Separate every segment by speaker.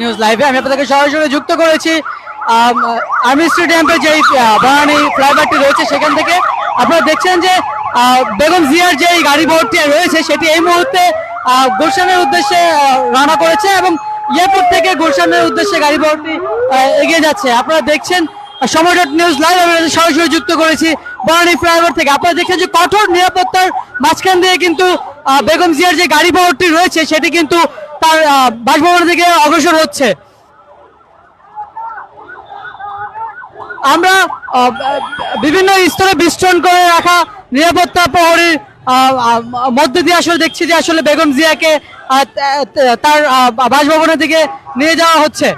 Speaker 1: News লাইভে আমি আপনাদেরকে সরাসরি যুক্ত করেছি। আর্মি স্টেডিয়ামে যে বারানি ফ্লাইওভারটি রয়েছে সেখান থেকে আপনারা দেখছেন যে বেগম জিয়ার যে গাড়ি বহরটি রয়েছে সেটি এই মুহূর্তে গুলশানের উদ্দেশ্যে রওনা করেছে এবং এয়ারপোর্ট থেকে গুলশানের উদ্দেশ্যে গাড়ি বহরটি এগিয়ে যাচ্ছে। আপনারা দেখছেন সময় ডট নিউজ লাইভ আমি সরাসরি যুক্ত করেছি বারানি ফ্লাইওভার থেকে। আপনারা দেখছেন যে কঠোর নিরাপত্তার মাঝখান দিয়ে কিন্তু বেগম জিয়ার যে গাড়ি বহরটি রয়েছে সেটি কিন্তু তার বাসভবনের দিকে অগ্রসর হচ্ছে। আমরা বিভিন্ন স্তরে বিস্তরণ করে রাখা নিরাপত্তা প্রহরীর মধ্যে দিয়ে আসলে দেখছি যে আসলে বেগম জিয়াকে তার বাসভবনের দিকে নিয়ে যাওয়া হচ্ছে।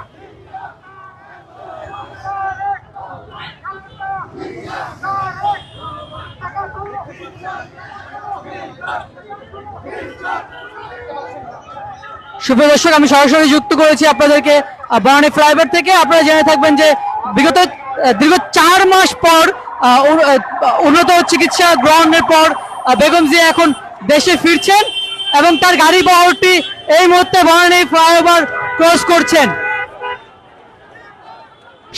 Speaker 1: সুপ্রিয় দর্শক, আমি সরাসরি যুক্ত করেছি আপনাদেরকে বনানী ফ্লাইওভার থেকে। আপনারা জেনে থাকবেন যে বিগত দীর্ঘ চার মাস পর উন্নত চিকিৎসা গ্রহণের পর বেগম জিয়া এখন দেশে ফিরছেন এবং তার গাড়ি বহরটি এই মুহূর্তে বনানী ফ্লাইওভার ক্রস করছেন।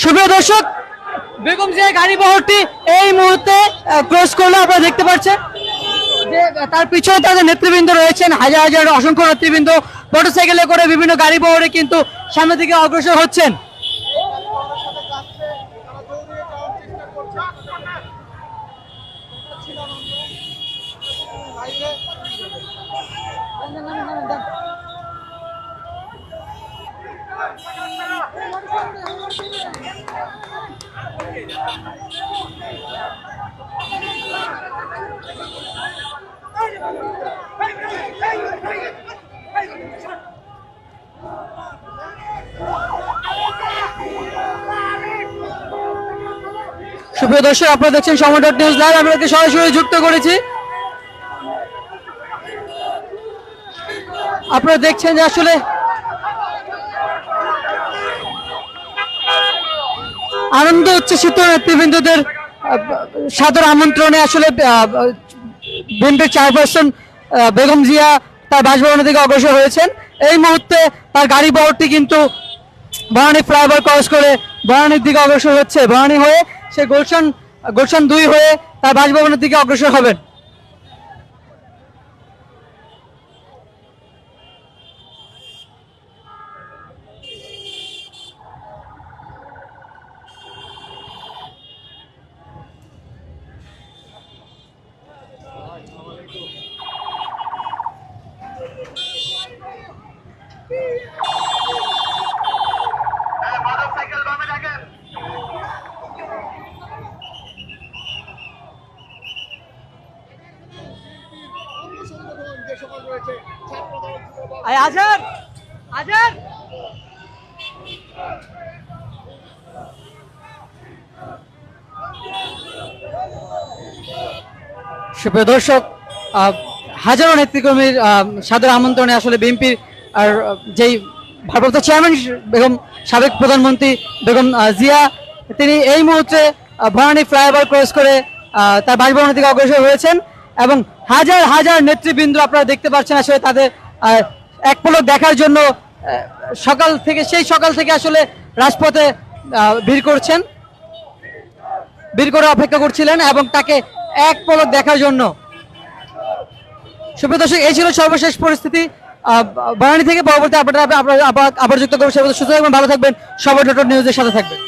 Speaker 1: শুভ দর্শক, বেগম জিয়া গাড়ি বহরটি এই মুহূর্তে ক্রস করল আপনারা দেখতে পাচ্ছেন তার পিছনে তাদের নেতৃবৃন্দ রয়েছেন, হাজার হাজার অসংখ্য নেতৃবৃন্দ। মোটরসাইকেলে করে বিভিন্ন গাড়ি বহরে কিন্তু সামনের দিকে অগ্রসর হচ্ছেন। সুপ্রিয় দর্শক, আপনারা দেখছেন সময় ডট নিউজ লাইভ। আমি আপনাকে সরাসরি যুক্ত করেছি। আপনারা দেখছেন যে আসলে আনন্দ উচ্ছ্বসিত নেতৃবৃন্দদের সাদর আমন্ত্রণে আসলে বিএনপির চেয়ারপারসন বেগম জিয়া তার বাসভবনের দিকে অগ্রসর হয়েছেন। এই মুহূর্তে তার গাড়ি বহরটি কিন্তু বরানি ফ্লাইওভার ক্রস করে বরানির দিকে অগ্রসর হচ্ছে। বরানি হয়ে সে গুলশান গুলশান দুই হয়ে তার বাসভবনের দিকে অগ্রসর হবেন। আজার দর্শক হাজারো নেতৃকর্মীর সাদর আমন্ত্রণে আসলে বিএনপির, আর, যেই ভারপ্রাপ্ত চেয়ারম্যান বেগম, সাবেক প্রধানমন্ত্রী বেগম জিয়া, তিনি এই মুহূর্তে ভরানী ফ্লাইওভার ক্রস করে তার বাসভবনের দিকে অগ্রসর হয়েছেন এবং হাজার হাজার নেতৃবৃন্দ আপনারা দেখতে পাচ্ছেন আসলে তাদের এক পলক দেখার জন্য সকাল থেকে, সেই সকাল থেকে আসলে রাজপথে ভিড় করছেন। ভিড় করে অপেক্ষা করছিলেন এবং তাকে এক পলক দেখার জন্য। সুপ্রিয় দর্শক, এই ছিল সর্বশেষ পরিস্থিতি। বারানি থেকে পরবর্তী আপনারা আবার যুক্ত করব। সে সুস্থ থাকবেন, ভালো থাকবেন। সবাই ডট নিউজের সাথে থাকবেন।